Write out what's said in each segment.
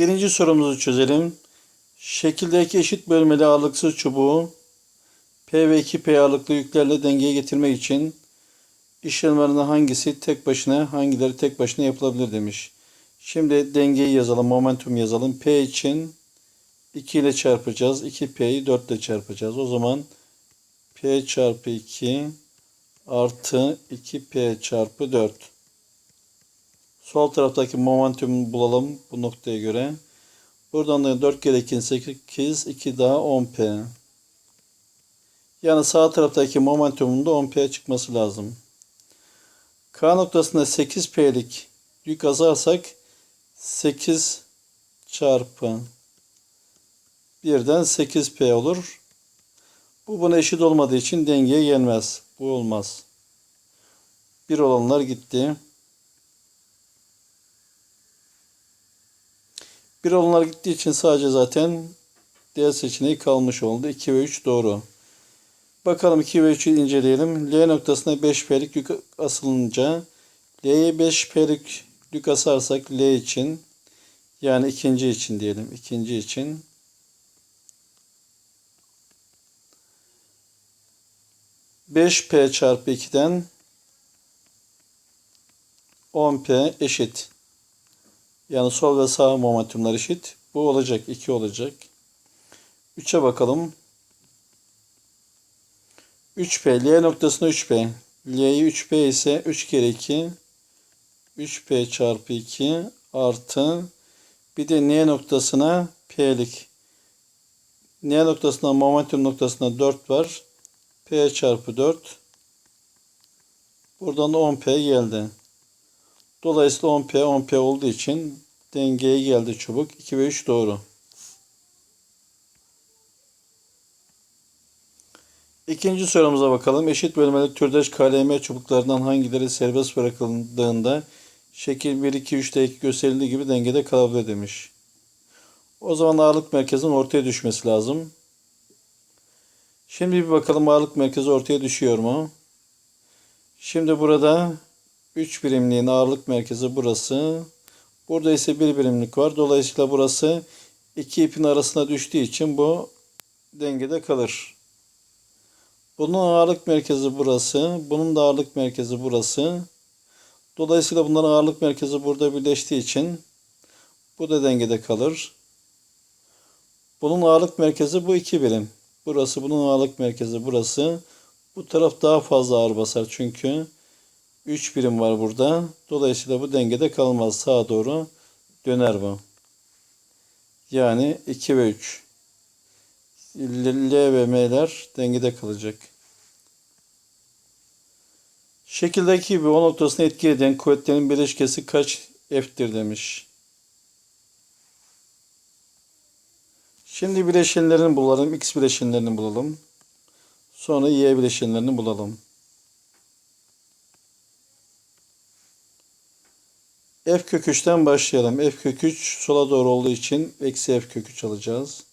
Birinci sorumuzu çözelim. Şekildeki eşit bölmeli ağırlıksız çubuğu P ve 2P ağırlıklı yüklerle dengeye getirmek için işlemlerinden hangisi tek başına, hangileri tek başına yapılabilir demiş. Şimdi dengeyi yazalım, momentum yazalım. P için 2 ile çarpacağız. 2P'yi 4 ile çarpacağız. O zaman P çarpı 2 artı 2P çarpı 4. Sol taraftaki momentumu bulalım bu noktaya göre. Buradan da 4 kere 2 8, 2 daha 10P. Yani sağ taraftaki momentumun da 10P çıkması lazım. K noktasında 8P'lik yük azarsak 8 çarpı 1'den 8P olur. Bu buna eşit olmadığı için dengeye gelmez. Bu olmaz. 1 olanlar gitti. Bir olanlar gittiği için sadece zaten D seçeneği kalmış oldu. 2 ve 3 doğru. Bakalım 2 ve 3'ü inceleyelim. L noktasına 5P'lik yük asılınca L'ye 5P'lik yük asarsak L için yani ikinci için diyelim. ikinci için beş P çarpı 2'den 10P eşit. Yani sol ve sağ momentumlar eşit. Bu olacak. 2 olacak. 3'e bakalım. 3P. L noktasına 3P. L'yi 3P ise 3 kere 2 3P çarpı 2 artı bir de N noktasına P'lik. N noktasına momentum noktasına 4 var. P çarpı 4. Buradan da 10P geldi. Dolayısıyla 10P 10P olduğu için dengeye geldi çubuk. 2 ve 3 doğru. İkinci sorumuza bakalım. Eşit bölmeli türdeş KLM çubuklarından hangileri serbest bırakıldığında şekil 1, 2, 3'te 2 gösterildiği gibi dengede kalabilir demiş. O zaman ağırlık merkezinin ortaya düşmesi lazım. Şimdi bir bakalım ağırlık merkezi ortaya düşüyor mu? Şimdi burada 3 birimliğin ağırlık merkezi burası. Burada ise 1 birimlik var. Dolayısıyla burası iki ipin arasına düştüğü için bu dengede kalır. Bunun ağırlık merkezi burası. Bunun da ağırlık merkezi burası. Dolayısıyla bunların ağırlık merkezi burada birleştiği için bu da dengede kalır. Bunun ağırlık merkezi bu iki birim. Burası bunun ağırlık merkezi burası. Bu taraf daha fazla ağır basar çünkü 3 birim var burada. Dolayısıyla bu dengede kalmaz. Sağa doğru döner bu. Yani 2 ve 3. L ve M'ler dengede kalacak. Şekildeki gibi o noktasına etki eden kuvvetlerin bileşkesi kaç F'tir demiş. Şimdi bileşenlerini bulalım. X bileşenlerini bulalım. Sonra Y bileşenlerini bulalım. F kök 3'ten başlayalım. F kök 3 sola doğru olduğu için eksi F kök 3 alacağız.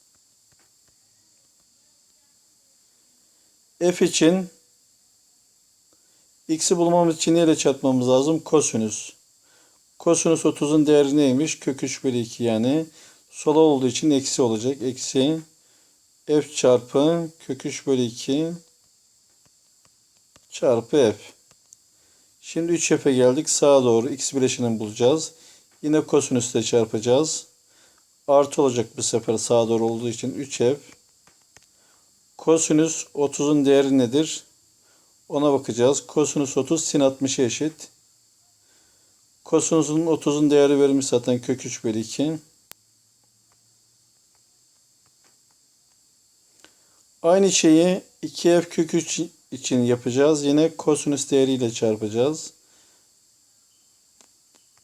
F için x'i bulmamız için neyle çarpmamız lazım? Kosinüs. Kosinüs 30'un değeri neymiş? Kök 3 bölü 2 yani. Sola olduğu için eksi olacak. Eksi f çarpı kök 3 bölü 2 çarpı f. Şimdi 3f'e geldik. Sağa doğru x bileşenini bulacağız. Yine kosinüsle çarpacağız. Artı olacak bu sefer sağa doğru olduğu için 3f. Kosinüs 30'un değeri nedir? Ona bakacağız. Kosinüs 30 sin 60'a eşit. Kosinüsün 30'un değeri verilmiş zaten kök 3 bölü 2. Aynı şeyi 2f kök 3 için yapacağız. Yine kosinüs değeriyle çarpacağız.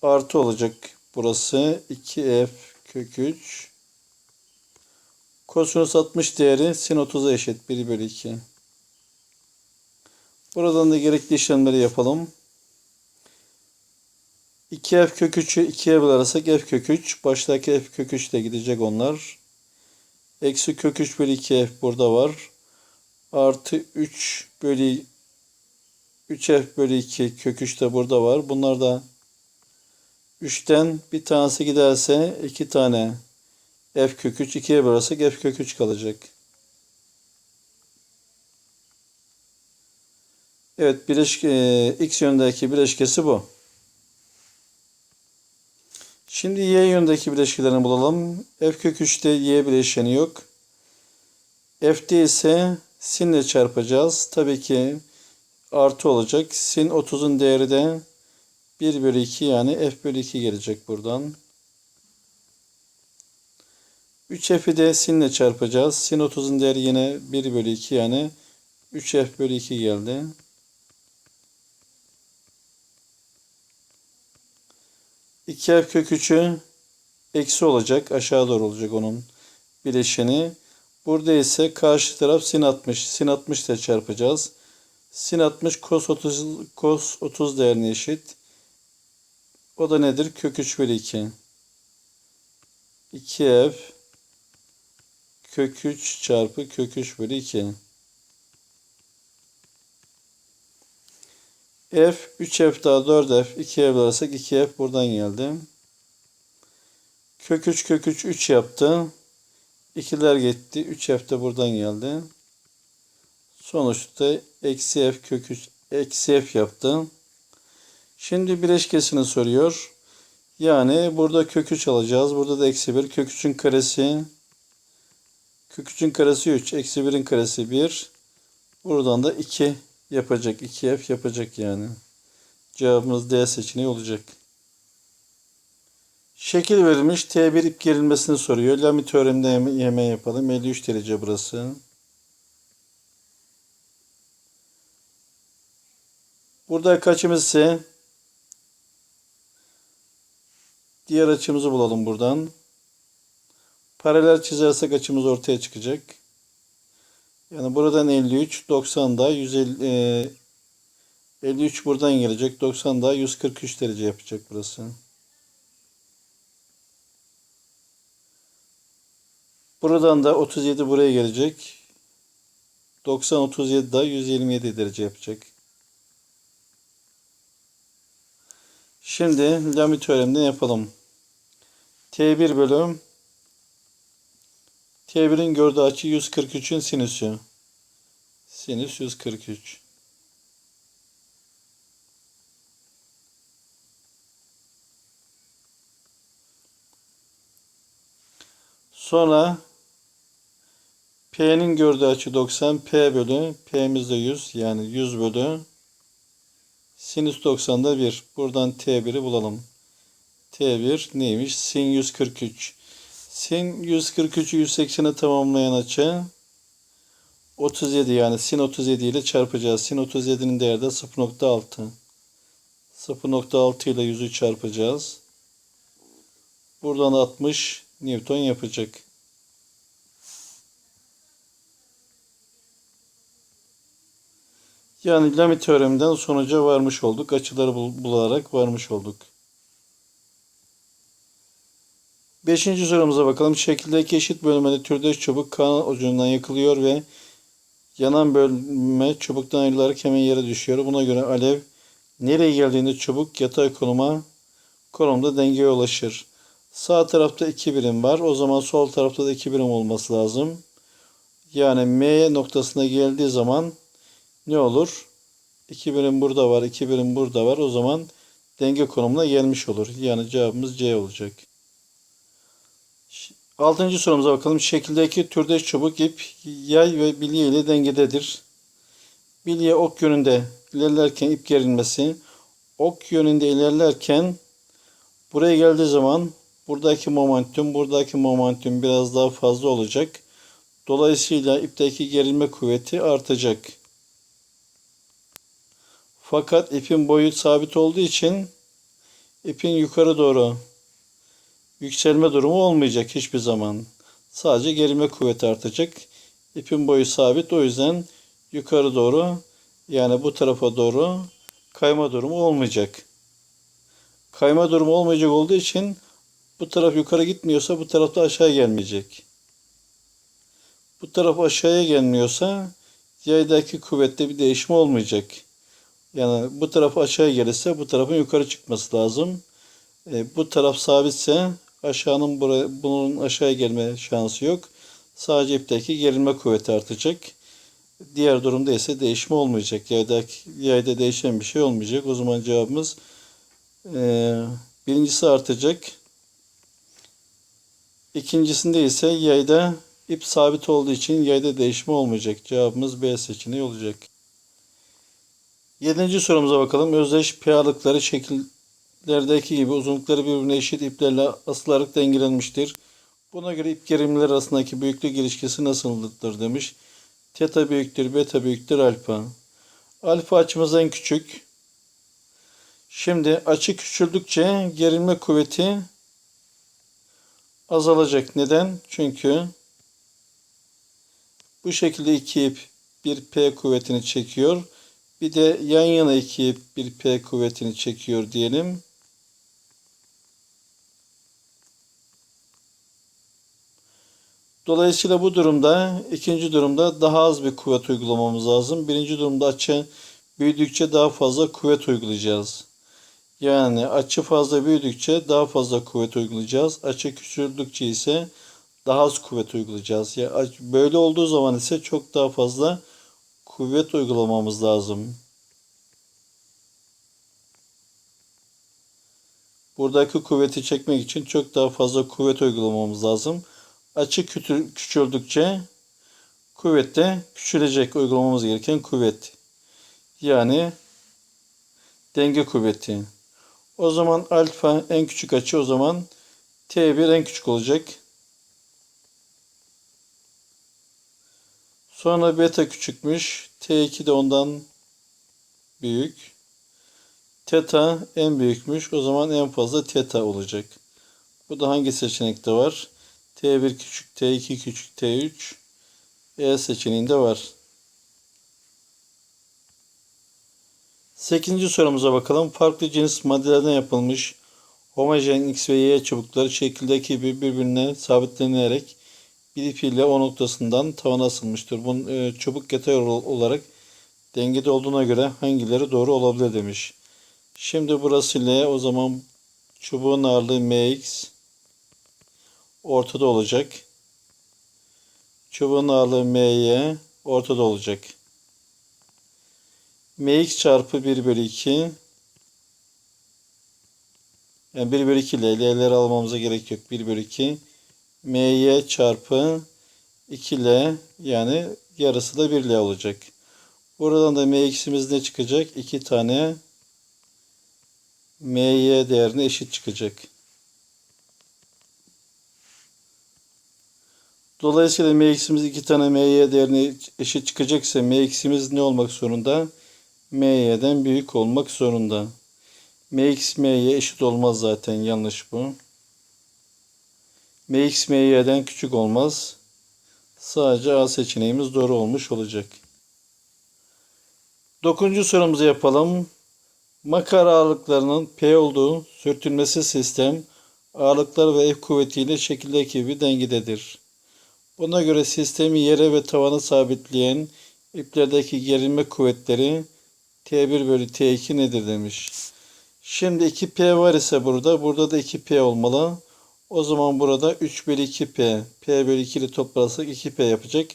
Artı olacak burası. 2f kök 3. Kosinüs 60 değeri sin 30'a eşit. 1 bölü 2. Buradan da gerekli işlemleri yapalım. 2f kök 3'ü 2'ye bölersek f kök 3. Baştaki f kök 3 de gidecek onlar. Eksi kök 3 bölü 2f burada var. Artı 3 bölü 3f bölü 2 kök 3 de burada var. Bunlar da 3'ten bir tanesi giderse 2 tane f kök 3 2'ye bölersek f kök 3 kalacak. Evet bileşke, e, x yönündeki bileşkesi bu. Şimdi y yönündeki bileşkelerini bulalım. f kök 3'te y bileşeni yok. f'de ise sinle çarpacağız. Tabii ki artı olacak. Sin 30'un değeri de 1 bölü 2 yani f bölü 2 gelecek buradan. 3f'i de sinle çarpacağız. Sin 30'un değeri yine 1 bölü 2 yani 3f bölü 2 geldi. İki f kök 3'ü eksi olacak. Aşağı doğru olacak onun bileşeni. Burada ise karşı taraf sin 60. Sin 60 ile çarpacağız. Sin 60 cos 30, cos 30 değerine eşit. O da nedir? Kök 3 bölü 2. 2f kök 3 çarpı kök 3 bölü 2. f 3f daha 4f 2'ye bölersek 2f buradan geldi. Kök 3 kök 3 3 yaptı. 2'ler gitti. 3f de buradan geldi. Sonuçta eksi f kök 3 eksi f yaptı. Şimdi bileşkesini soruyor. Yani burada kök 3 alacağız. Burada da eksi 1. Kök 3'ün karesi kök 3'ün karesi 3. Eksi 1'in karesi 1. Buradan da 2 yapacak. 2f yapacak yani. Cevabımız D seçeneği olacak. Şekil verilmiş. T1 ip gerilmesini soruyor. Lami teoremde hemen yapalım. 53 derece burası. Burada kaçımız ise diğer açımızı bulalım buradan. Paralel çizersek açımız ortaya çıkacak. Yani buradan 53, 90 da 150 e, 53 buradan gelecek. 90 da 143 derece yapacak burası. Buradan da 37 buraya gelecek. 90 37 da 127 derece yapacak. Şimdi Lami teoremini yapalım. T1 bölüm T1'in gördüğü açı 143'ün sinüsü. Sinüs 143. Sonra P'nin gördüğü açı 90. P bölü P'miz de 100. Yani 100 bölü sinüs 90'da 1. Buradan T1'i bulalım. T1 neymiş? Sin 143. Sin 143'ü 180'e tamamlayan açı 37 yani sin 37 ile çarpacağız. Sin 37'nin değeri de 0.6. 0.6 ile 100'ü çarpacağız. Buradan 60 Newton yapacak. Yani Lami teoreminden sonuca varmış olduk. Açıları bularak varmış olduk. Beşinci sorumuza bakalım. Şekildeki eşit bölmeli türdeş çubuk kan ucundan yakılıyor ve yanan bölme çubuktan ayrılarak hemen yere düşüyor. Buna göre alev nereye geldiğinde çubuk yatay konuma konumda dengeye ulaşır. Sağ tarafta iki birim var. O zaman sol tarafta da iki birim olması lazım. Yani M noktasına geldiği zaman ne olur? İki birim burada var, iki birim burada var. O zaman denge konumuna gelmiş olur. Yani cevabımız C olacak. Altıncı sorumuza bakalım. Şekildeki türdeş çubuk ip yay ve bilye ile dengededir. Bilye ok yönünde ilerlerken ip gerilmesi, ok yönünde ilerlerken buraya geldiği zaman buradaki momentum, buradaki momentum biraz daha fazla olacak. Dolayısıyla ipteki gerilme kuvveti artacak. Fakat ipin boyu sabit olduğu için ipin yukarı doğru yükselme durumu olmayacak hiçbir zaman. Sadece gerilme kuvveti artacak. İpin boyu sabit o yüzden yukarı doğru yani bu tarafa doğru kayma durumu olmayacak. Kayma durumu olmayacak olduğu için bu taraf yukarı gitmiyorsa bu tarafta aşağı gelmeyecek. Bu taraf aşağıya gelmiyorsa yaydaki kuvvette bir değişim olmayacak. Yani bu taraf aşağı gelirse bu tarafın yukarı çıkması lazım. E, bu taraf sabitse aşağının buraya, bunun aşağıya gelme şansı yok. Sadece ipteki gerilme kuvveti artacak. Diğer durumda ise değişme olmayacak. Yayda, yayda değişen bir şey olmayacak. O zaman cevabımız e, birincisi artacak. İkincisinde ise yayda ip sabit olduğu için yayda değişme olmayacak. Cevabımız B seçeneği olacak. Yedinci sorumuza bakalım. Özdeş piyarlıkları şekillerdeki gibi uzunlukları birbirine eşit iplerle asılarak dengelenmiştir. Buna göre ip gerilimleri arasındaki büyüklük ilişkisi nasıldır demiş. Teta büyüktür, beta büyüktür, alfa. Alfa açımız en küçük. Şimdi açı küçüldükçe gerilme kuvveti azalacak. Neden? Çünkü bu şekilde iki ip bir P kuvvetini çekiyor. Bir de yan yana iki bir P kuvvetini çekiyor diyelim. Dolayısıyla bu durumda ikinci durumda daha az bir kuvvet uygulamamız lazım. Birinci durumda açı büyüdükçe daha fazla kuvvet uygulayacağız. Yani açı fazla büyüdükçe daha fazla kuvvet uygulayacağız. Açı küçüldükçe ise daha az kuvvet uygulayacağız. Yani böyle olduğu zaman ise çok daha fazla kuvvet uygulamamız lazım. Buradaki kuvveti çekmek için çok daha fazla kuvvet uygulamamız lazım. Açı küçüldükçe kuvvet de küçülecek uygulamamız gereken kuvvet. Yani denge kuvveti. O zaman alfa en küçük açı o zaman T1 en küçük olacak. Sonra beta küçükmüş. T2 de ondan büyük. Teta en büyükmüş. O zaman en fazla teta olacak. Bu da hangi seçenekte var? T1 küçük, T2 küçük, T3 E seçeneğinde var. Sekizinci sorumuza bakalım. Farklı cins maddelerden yapılmış homojen X ve Y çubukları şekildeki gibi birbirine sabitlenerek bir ip ile o noktasından tavana asılmıştır. Bunun e, çubuk yatay olarak dengede olduğuna göre hangileri doğru olabilir demiş. Şimdi burası L o zaman çubuğun ağırlığı MX ortada olacak. Çubuğun ağırlığı MY ortada olacak. MX çarpı 1 bölü 2 yani 1 bölü 2 ile L'leri almamıza gerek yok. 1 bölü 2 MY çarpı 2 L yani yarısı da 1 L olacak. Buradan da MX'imiz ne çıkacak? 2 tane MY değerine eşit çıkacak. Dolayısıyla MX'imiz 2 tane MY değerine eşit çıkacaksa MX'imiz ne olmak zorunda? MY'den büyük olmak zorunda. MX MY eşit olmaz zaten yanlış bu. MX MY'den küçük olmaz. Sadece A seçeneğimiz doğru olmuş olacak. Dokuzuncu sorumuzu yapalım. Makara ağırlıklarının P olduğu sürtünmesi sistem ağırlıklar ve F kuvvetiyle şekildeki gibi dengededir. Buna göre sistemi yere ve tavana sabitleyen iplerdeki gerilme kuvvetleri T1 bölü T2 nedir demiş. Şimdi 2P var ise burada. Burada da 2P olmalı. O zaman burada 3 bölü 2P. P bölü 2 ile toplarsak 2P yapacak.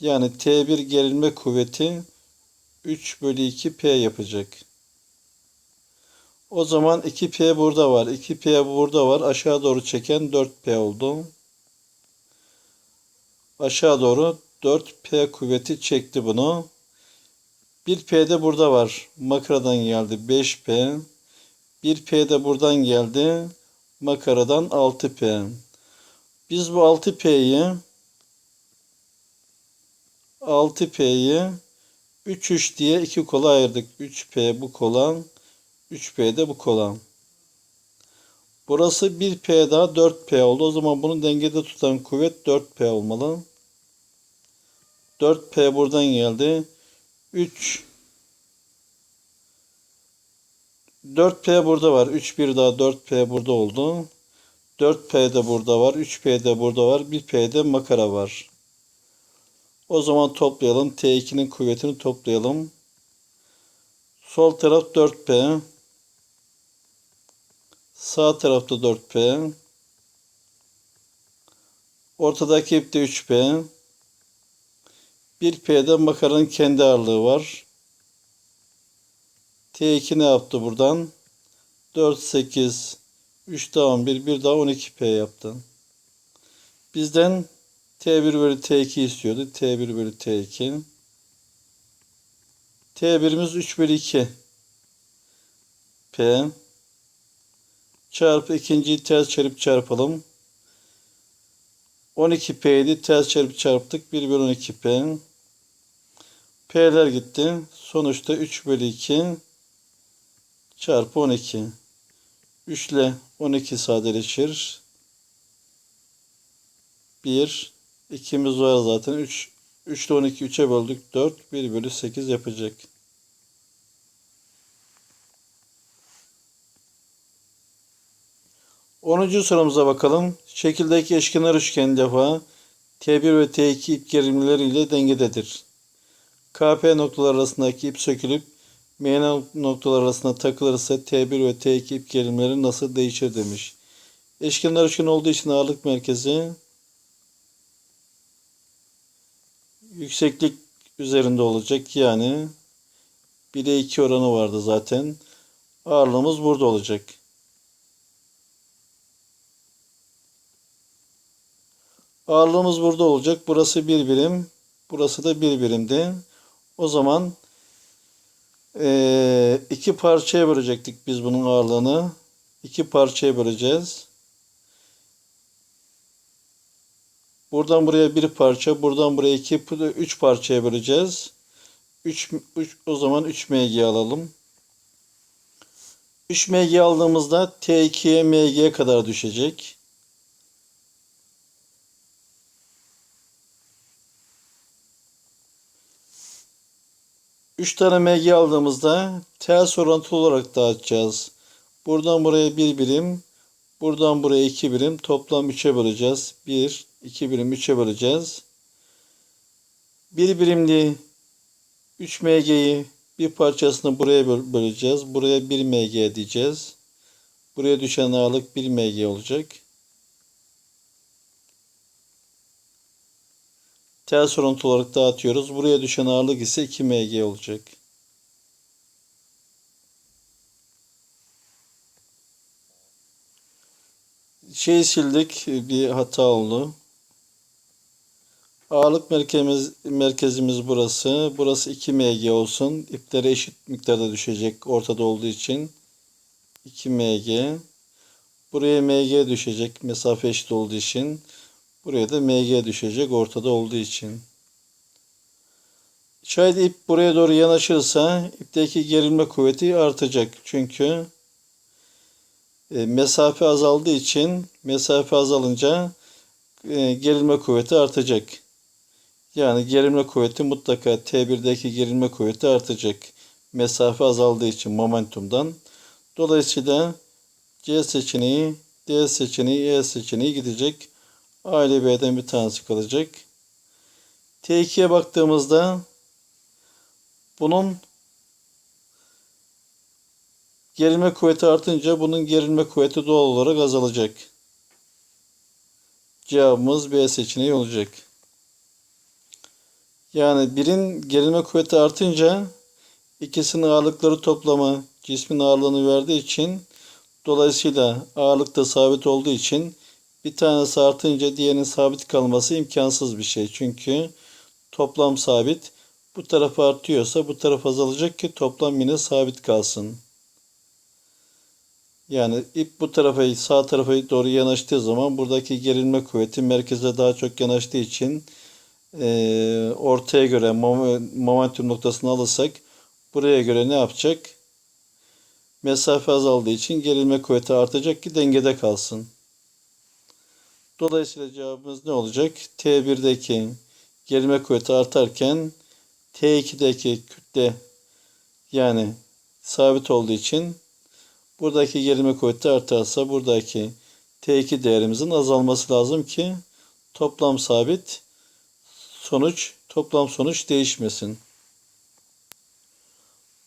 Yani T1 gerilme kuvveti 3 bölü 2P yapacak. O zaman 2P burada var. 2P burada var. Aşağı doğru çeken 4P oldu. Aşağı doğru 4P kuvveti çekti bunu. 1P de burada var. Makaradan geldi 5P. 1P de buradan geldi. Makaradan 6P. Biz bu 6P'yi 6P'yi 3 3 diye iki kola ayırdık. 3P bu kolan, 3P de bu kolan. Burası 1P daha 4P oldu. O zaman bunu dengede tutan kuvvet 4P olmalı. 4P buradan geldi. 3 4P burada var. 3 bir daha 4P burada oldu. 4P de burada var. 3P de burada var. 1P de makara var. O zaman toplayalım. T2'nin kuvvetini toplayalım. Sol taraf 4P. Sağ tarafta 4P. Ortadaki ipte 3P. 1P'de makaranın kendi ağırlığı var. T2 ne yaptı buradan? 4, 8, 3 daha 11, 1 daha 12P yaptı. Bizden T1 bölü T2 istiyordu. T1 bölü T2. T1'imiz 3 bölü 2. P. Çarpı ikinciyi ters çarpıp çarpalım. 12P'ydi. Ters çarpıp çarptık. 1 bölü 12P. P'ler gitti. Sonuçta 3 bölü 2 çarpı 12. 3 ile 12 sadeleşir. 1 2'miz var zaten. 3 3 ile 12 3'e böldük. 4 1 bölü 8 yapacak. Onuncu sorumuza bakalım. Şekildeki eşkenar üçgen defa T1 ve T2 ip gerilimleri ile dengededir. KP noktalar arasındaki ip sökülüp M noktalar arasında takılırsa T1 ve T2 ip gerilimleri nasıl değişir demiş. Eşkenar üçgen olduğu için ağırlık merkezi yükseklik üzerinde olacak. Yani 1'e 2 oranı vardı zaten. Ağırlığımız burada olacak. Ağırlığımız burada olacak. Burası bir birim. Burası da bir birimdi. O zaman eee, iki parçaya bölecektik biz bunun ağırlığını. İki parçaya böleceğiz. Buradan buraya bir parça, buradan buraya iki, üç parçaya böleceğiz. 3, o zaman 3 mg alalım. 3 mg aldığımızda T2'ye mg'ye kadar düşecek. Üç tane mg aldığımızda ters orantılı olarak dağıtacağız. Buradan buraya bir birim, buradan buraya iki birim, toplam 3'e böleceğiz. 1, 2 birim 3'e böleceğiz. Bir birimli 3 mg'yi bir parçasını buraya böl- böleceğiz. Buraya 1 mg diyeceğiz. Buraya düşen ağırlık 1 mg olacak. Ters orantılı olarak dağıtıyoruz. Buraya düşen ağırlık ise 2 mg olacak. Şeyi sildik. Bir hata oldu. Ağırlık merkezimiz, merkezimiz burası. Burası 2 mg olsun. İpleri eşit miktarda düşecek ortada olduğu için. 2 mg. Buraya mg düşecek mesafe eşit olduğu için. Buraya da mg düşecek ortada olduğu için. Şayet ip buraya doğru yanaşırsa ipteki gerilme kuvveti artacak. Çünkü e, mesafe azaldığı için mesafe azalınca e, gerilme kuvveti artacak. Yani gerilme kuvveti mutlaka T1'deki gerilme kuvveti artacak. Mesafe azaldığı için momentumdan. Dolayısıyla C seçeneği, D seçeneği, E seçeneği gidecek. A ile B'den bir tanesi kalacak. T2'ye baktığımızda bunun gerilme kuvveti artınca bunun gerilme kuvveti doğal olarak azalacak. Cevabımız B seçeneği olacak. Yani birin gerilme kuvveti artınca ikisinin ağırlıkları toplamı cismin ağırlığını verdiği için dolayısıyla ağırlık da sabit olduğu için bir tanesi artınca diğerinin sabit kalması imkansız bir şey. Çünkü toplam sabit. Bu taraf artıyorsa bu taraf azalacak ki toplam yine sabit kalsın. Yani ip bu tarafa sağ tarafa doğru yanaştığı zaman buradaki gerilme kuvveti merkeze daha çok yanaştığı için e, ortaya göre momentum noktasını alırsak buraya göre ne yapacak? Mesafe azaldığı için gerilme kuvveti artacak ki dengede kalsın. Dolayısıyla cevabımız ne olacak? T1'deki gerilme kuvveti artarken T2'deki kütle yani sabit olduğu için buradaki gerilme kuvveti artarsa buradaki T2 değerimizin azalması lazım ki toplam sabit sonuç toplam sonuç değişmesin.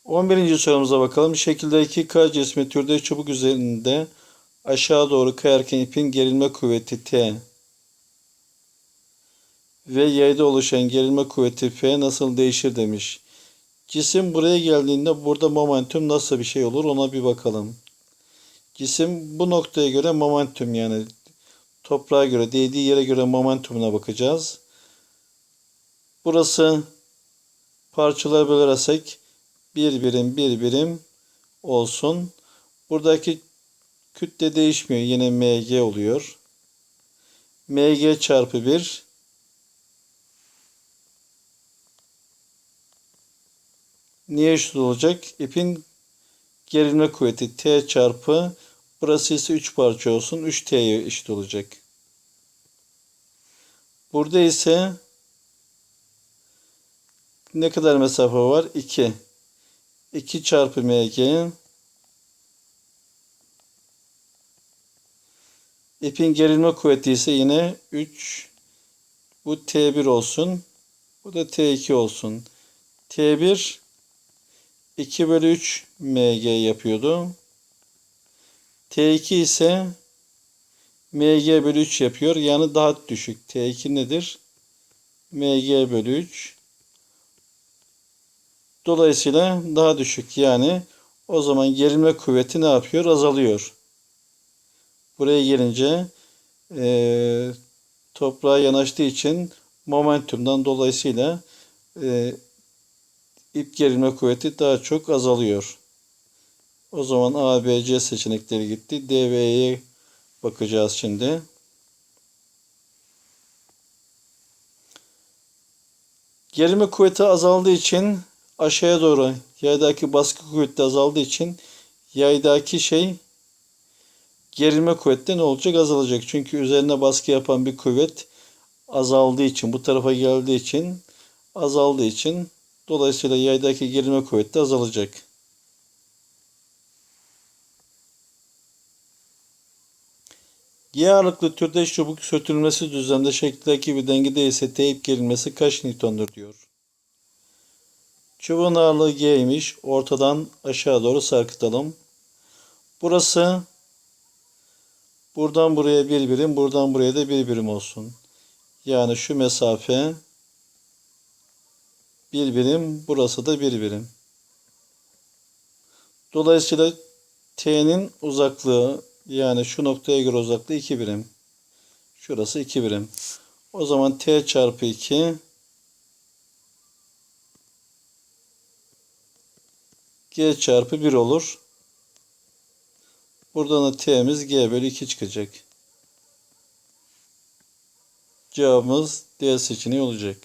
11. sorumuza bakalım. Şekildeki K cismi türde çubuk üzerinde aşağı doğru kayarken ipin gerilme kuvveti T ve yayda oluşan gerilme kuvveti F nasıl değişir demiş. Cisim buraya geldiğinde burada momentum nasıl bir şey olur ona bir bakalım. Cisim bu noktaya göre momentum yani toprağa göre değdiği yere göre momentumuna bakacağız. Burası parçalara bölersek bir birim bir birim olsun. Buradaki kütle değişmiyor. Yine mg oluyor. mg çarpı 1 niye eşit olacak? İpin gerilme kuvveti T çarpı burası ise 3 parça olsun. 3T'ye eşit olacak. Burada ise ne kadar mesafe var? 2. 2 çarpı mg İpin gerilme kuvveti ise yine 3. Bu T1 olsun. Bu da T2 olsun. T1 2 bölü 3 mg yapıyordu. T2 ise mg bölü 3 yapıyor. Yani daha düşük. T2 nedir? mg bölü 3. Dolayısıyla daha düşük. Yani o zaman gerilme kuvveti ne yapıyor? Azalıyor. Buraya gelince e, toprağa yanaştığı için momentumdan dolayısıyla e, ip gerilme kuvveti daha çok azalıyor. O zaman A, B, C seçenekleri gitti. D ve E'ye bakacağız şimdi. Gerilme kuvveti azaldığı için aşağıya doğru yaydaki baskı kuvveti azaldığı için yaydaki şey gerilme kuvveti ne olacak? Azalacak. Çünkü üzerine baskı yapan bir kuvvet azaldığı için, bu tarafa geldiği için, azaldığı için dolayısıyla yaydaki gerilme kuvveti azalacak. G ağırlıklı türdeş çubuk sürtünmesi düzlemde şekildeki bir dengede ise teyip gerilmesi kaç Newton'dur diyor. Çubuğun ağırlığı G'ymiş. Ortadan aşağı doğru sarkıtalım. Burası buradan buraya bir birim, buradan buraya da bir birim olsun. Yani şu mesafe bir birim, burası da bir birim. Dolayısıyla T'nin uzaklığı yani şu noktaya göre uzaklığı 2 birim. Şurası 2 birim. O zaman T çarpı 2 G çarpı 1 olur. Buradan da T'miz G bölü 2 çıkacak. Cevabımız D seçeneği olacak.